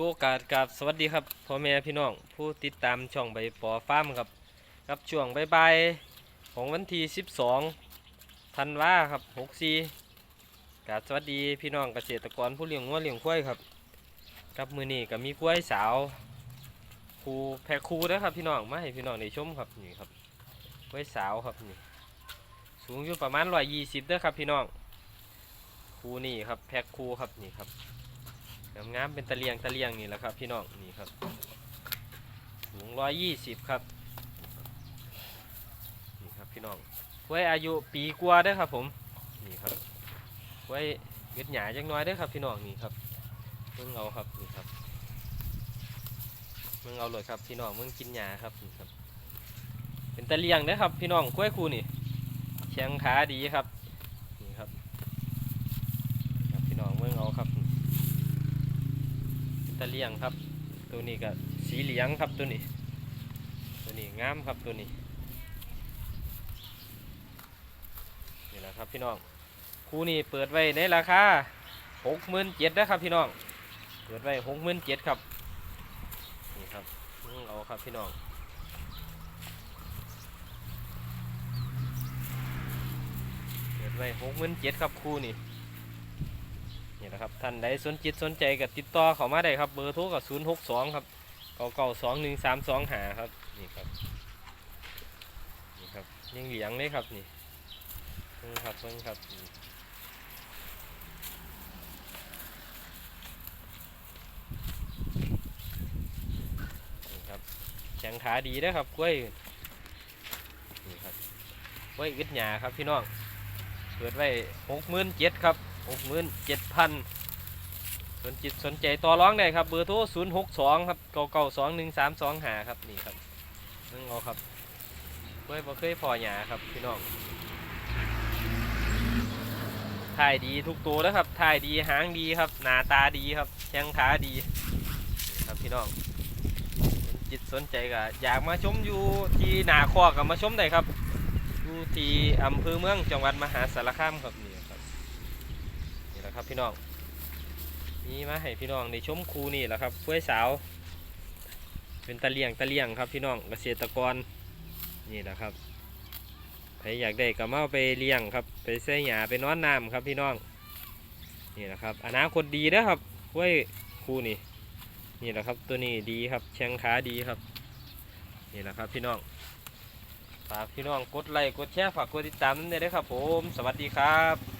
ทุกโอกาสกับสวัสดีครับพ่อแม่พี่น้อง ผู้ติดตามช่องใบปอฟาร์มครับกับช่วงบ่ายของวันที่ 12ธันวาครับ64กับสวัสดีพี่น้องเกษตรกรผู้เลี้ยงงัวเลี้ยงควายครับกับมือนี้ก็มีกล้วยสาวครูแพรครูนะครับพี่น้องมาให้พี่น้องได้ชมครับนี่ครับกล้วยสาวครับนี่สูงอยู่ประมาณ120เด้อครับพี่น้องครูนี่ครับแพรครูครับนี่ครับ งามๆเป็นตะเลียงตะเลียงนี่แหละครับพี่น้องนี่ครับสูงร้อยยี่สิบครับนี่ครับพี่น้องไว้อายุปีกว่าด้อครับผมนี่ครับไว้เกิดหยาจังน้อยด้อครับพี่น้องนี่ครับมึงเอาครับนี่ครับมึงเอาเลยครับพี่น้องมึงกินหยาครับนี่ครับ เป็นตะเลียงเด้ครับ พี่น้องกล้วยคูนี่แข้งขาดีครับนี่ครับ ครับพี่น้องมึงเอาครับ ตะเลียงครับ ตัวนี้ก็สีเหลืองครับตัวนี้ ตัวนี้งามครับตัวนี้นี่แหละครับพี่น้องคู่นี้เปิดไว้ในราคาหกหมื่นเจ็ดนะครับพี่น้อง เปิดไว้หกหมื่นเจ็ดครับนี่ครับอืมเอาครับพี่น้องเปิดไว้หกหมื่นเจ็ดครับคู่นี้ นี่นะครับท่านใดสนจิตสนใจก็ติดต่อเข้ามาได้ครับเบอร์โทรกับ0 6 2ครับเก้าเก้าสองหนึ่งสามสองหาครับนี่ครับนี่ครับยังเหลียงเลยครับนี่เพิ่งครับเพิ่งครับนี่นี่ครับแข็งขาดีนะครับกล้วยนี่ครับกล้วยอึดหยาครับพี่น้องเปิดไว้หกหมื่นเจ็ดครับ หกหมื่นเจ็ดพันสนจิตสนใจต่อร้องได้ครับ เบอร์โทรศูนย์หกสองครับเก้าเก้าสองหนึ่งสามสองหาครับนี่ครับนึงเอาครับเพื่อบ่เคยพอหยาครับพี่น้องถ่ายดีทุกตัวนะครับถ่ายดีหางดีครับ หน้าตาดีครับแข้งขาดีครับพี่น้องสนจิตสนใจก็อยากมาชมอยู่ที่หนาคอกกับมาชมได้ครับอยู่ที่อำเภอเมืองจังหวัดมหาสารคามครับนี่ ครับนี่แหละครับพี่น้องมีมาให้พี่น้องในชมคูนี่แหละครับกล้วยสาว เป็นตะเลียงตะเลียงครับพี่น้องเกษตรกรนี่แหละครับใครอยากได้ก็มาไปเลี้ยงครับ ไปใส่หยาไปนอนน้ำครับพี่น้องนี่แหละครับอนาคตดีนะครับกล้วยคูนี่นี่แหละครับตัวนี้ดีครับแข้งขาดีครับนี่แหละครับพี่น้องฝากพี่น้องกดไลค์กดแชร์ฝากกดติดตามนั่นเลยนะครับผม สวัสดีครับ